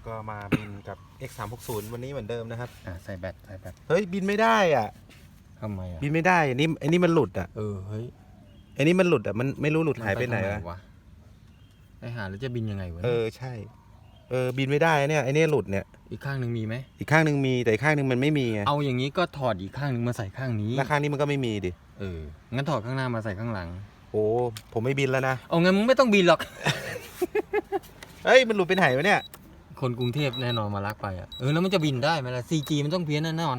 แล้วก็มาบินกับ X 3 6 0วันนี้เหมือนเดิมนะครับ อะใส่แบตใส่แบตเฮ้ยบินไม่ได้อะ ทำไมอะบินไม่ได้อันนี้อันนี้มันหลุดอะเออเฮ้ยอันนี้มันหลุดอะมันไม่รู้หลุดหายไปไหนมัวะทงวะไอหาแล้วจะบินยังไงวะเออใช่ เออบินไม่ได้อะเนี่ยไอ้เนี่ยหลุดเนี่ยอีกข้างหนึ่งมีไหม อีกข้างหนึ่งมีแต่อีกข้างหนึ่งมันไม่มีไงเอาอย่างนี้ก็ถอดอีกข้างหนึ่งมาใส่ข้างนี้ แล้วข้างนี้มันก็ไม่มีดิเออ งั้นถอดข้างหน้ามาใส่ข้างหลัง โอ้ผมไม่บินแล้วนะเอางั้นมึงไม่ต้องบินหรอกเฮ้ยมันหลุดไปไหนวะเนี่ย คนกรุงเทพแน่นอนมาลักไปอะเออแล้วมันจะบินได้ไหมล่ะ 4G มันต้องเพี้ยนแน่นอน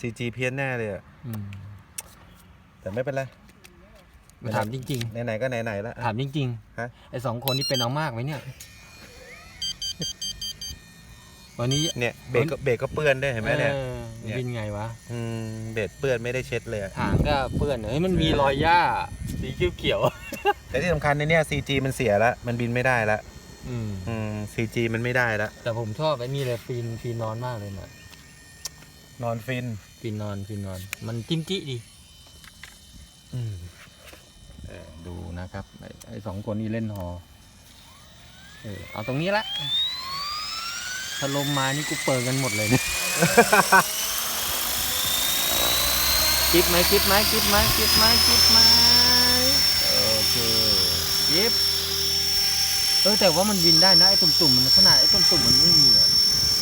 CG เพี้ยนแน่เลยอะอืมแต่ไม่เป็นไรมาถามจริง ไหนๆก็ไหนๆแล้ว ๆ ถามจริงฮะ ๆไอสองคนนี้เป็นเอามากไหมเนี่ย วันนี้เนี่ยเบรกก็เบรกก็เปื้อนด้วยเห็นไหมเนี่ย ออเนี่ย บินไงวะอืมเบรกเปื้อนไม่ได้เช็ดเลยอะ หางก็เปื้อนเฮ้ยมันมีรอยหญ้าสีเขียวแต่ที่สำคัญในเนี่ย CG มันเสียแล้ว มันบินไม่ได้แล้วๆ อืมอืม CG มันไม่ได้แล้วแต่ผมชอบไอ้นี่เลยฟีนฟีนนอนมากเลยนะนอนฟินฟีนนอนฟีนนอน มันจิ้มจิดีอืมเออดูนะครับไอ้ไอ้สองคนนี้เล่นฮอเออเอาตรงนี้ละถ้าลมมานี่กูเปิดกันหมดเลยเนี่ยกิบไหมกิบไหมกิบไหมกิบไหมกิบไหมโอเคกิบ เออแต่ว่ามันบินได้นะไอ้ตุ่มๆมันขนาดไอ้ตุ่มๆมันไม่มีอะ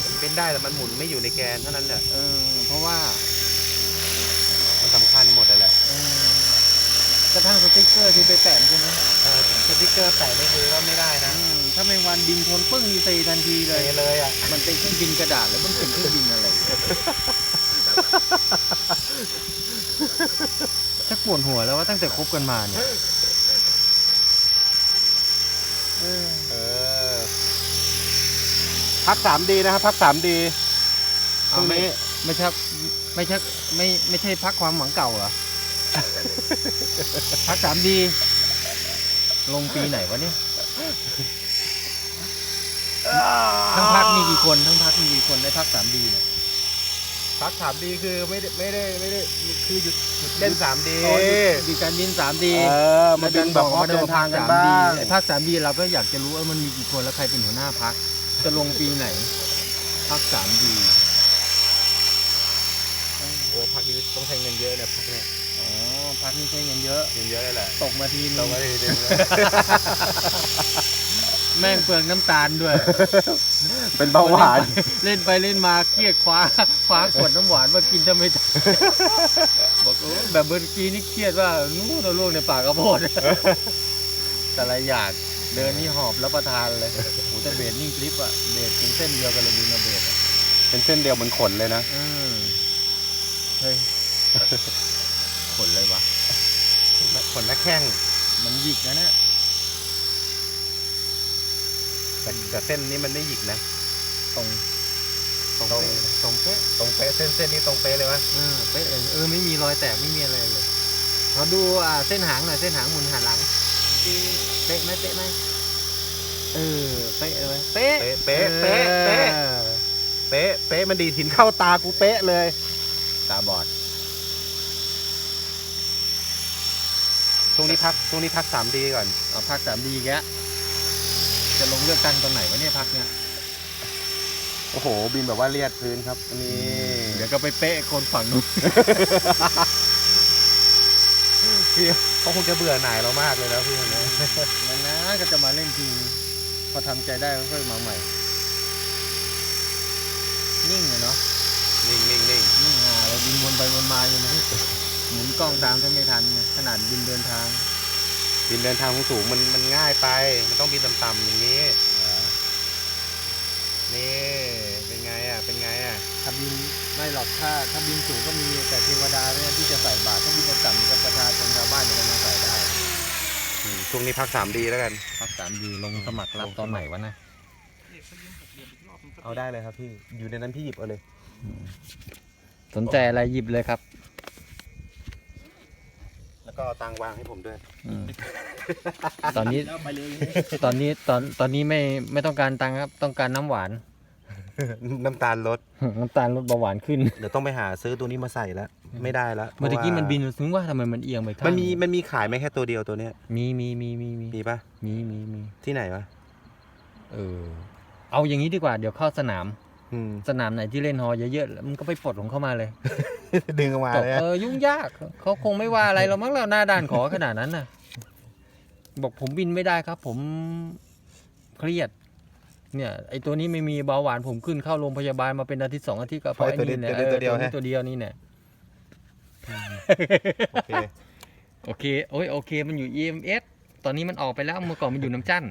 มันเป็นได้แต่มันหมุนไม่อยู่ในแกนเท่านั้นแหละเออ เพราะว่ามันสำคัญหมดเลยแหละเออกระทั่งสติ๊กเกอร์ที่ไปแปะใช่ไหมเออสติ๊กเกอร์ใส่ไม่คือว่าไม่ได้นะอืมถ้าไม่วันบินชนปึ้งมีตีทันทีเลเลยยเลยอะ มันเป็นเครื่องบินกระดาษแล้วมันเป็นเครื่องบินอะไรชักปวดหัวแล้วว่าตั้งแต่คบกันมาเนี่ยเออ เออ พักสามดีนะครับพักสามดีเอาไม่ไม่ใช่ไม่ใช่ไม่ไม่ใช่พักความหวังเก่าเหรอ พักสามดี ลงปีไหนวะเนี่ย ทั้งพักมีกี่คน ทั้งพักมีกี่คนได้พักสามดีเนี่ยพักสามดีคือไม่ได้ไม่ได้ไม่ได้คือหยุดหยุดเล่นสามดีอ๋อดีการบินสามดีเออมาบินแบบออฟเดินทางกันบ้างไอ้ภาคสามดีเราก็อยากจะรู้ว่ามันมีกี่คนแล้วใครเป็นหัวหน้าพัก จะลงปีไหน พักสามดีโอ้พักนี้ต้องใช้เงินเยอะเนี่ยพักเนี่ยอ๋อพักนี้ใช้เงินเยอะ เงินเยอะเลยแหละตกมาทีนึเรางไม่ได้เดือนแม่งเปลืองน้ำตาลด้วย เป็นเบาหวาน เล่นไปเล่นมาเครียดคว้าคว้าขวดน้ำหวานมากินทำไมได้บอกโอ้แบบเมื่อกี้นี่เครียดว่านู้นเราล่วงในปากกระโพดแต่ละอย่างเดินนี่หอบรับประทานเลยโอ้ แต่เบสนิ่งคลิปอะเบสเป็นเส้นเดียวกันเลยดูนะเบสอะเป็นเส้นเดียวเหมือนขนเลยนะ อืมเฮ้ย ขนเลยวะ ขนหน้าแข้งมันหยิกนะเนี่ยแต่แต่เส้นนี้มันไม่หยิกนะ ตรง ตรงตรงตรงเป๊ะตรงเป๊ะเส้นเส้นนี้ตรงเป๊ะเลยวะเออเป๊ะเองเออไม่มีรอยแตกไม่มีอะไรเลยขอดูอ่าเส้นหางหน่อยเส้นหางหมุนหันหลังเป๊ะไหมเป๊ะไหม เออเป๊ะเลยเป๊ะเป๊ะเป๊ะเป๊ะเป๊ะ ออเป๊ะ เป๊ะ มันดีดหินเข้าตากูเป๊ะเลย ตาบอด ช่วงนี้พัก ช่วงนี้พักสามดีก่อน เอาพักสามดีแกจะลงเลือกตั้งตอนไหนวะเนี่ยพักเนี่ยโอ้โห บินแบบว่าเลียดพื้นครับ นี่ เดี๋ยวก็ไปเป๊ะคนฝั่งนู้นพี่เขาคงจะเบื่อหน่ายเรามากเลยแล้วพี่คนนี้มันนะก็จะมาเล่นจริง พอทำใจได้ก็ค่อยมาใหม่ นิ่งเลยเนาะนิ่งนิ่งนิ่งนิ่งอะเราบินวนไปวนมาอยู่นะหมุนกล้องตามถ้าไม่ทันไงขนาดบินเดินทาง บินเดินทางสูงๆมันมันง่ายไป มันต้องบินต่ำๆอย่างนี้นี่เป็นไงอะเป็นไงอะถ้าบินไม่หรอกถ้าถ้าบินสูงก็มีแต่เทวดาเนี่ยที่จะใส่บาตรถ้าบินต่ำๆกั ช่วงนี้พักสามดีแล้วกัน พักสามดีลงสมัครรับตอนไหนวะนะเอาได้เลยครับพี่ อยู่ในนั้นพี่หยิบเอาเลย สนใจอะไรหยิบเลยครับ แล้วก็เอาตังค์วางให้ผมด้วย อืมตอนนี้ ตอนนี้ตอนตอนนี้ไม่ไม่ต้องการตังค์ครับ ต้องการน้ำหวาน น้ำตาลลด น้ำตาลลดเบาหวานขึ้น เดี๋ยวต้องไปหาซื้อตัวนี้มาใส่แล้ว ไม่ได้แล้วเมื่อกี้มันบินเพราะถึงว่าทำไมมันเอียงไปว่าข้างมันมีมันมีขายไหมแค่ตัวเดียวตัวเนี้ย มีมีมีมีมีมีปะมีมีมีที่ไหนวะ เออ เอาอย่างนี้ดีกว่า เดี๋ยวเข้าสนามอืมสนามไหนที่เล่นฮอเยอะๆแล้วมันก็ไปปลดของเข้ามาเลย ดึงออกมาบอกเลยนะเออยุ่งยากเขาคงไม่ว่าอะไรเรามั้งเราหน้าด้านขอขนาดนั้นน่ะ บอกผมบินไม่ได้ครับ ผมเครียด เนี่ยไอตัวนี้ไม่มีเบาหวานผมขึ้นเข้าโรงพยาบาลมาเป็นอาทิตย์สองอาทิตย์ก็เพราะไอ้นี่เนี่ยเออตัวนี้ตัวเดียวนี่เนี่ยโอเคโอเคโอ้ยโอเค มันอยู่ EMS ตอนนี้มันออกไปแล้วเมื่อก่อนมันอยู่น้ำจั่น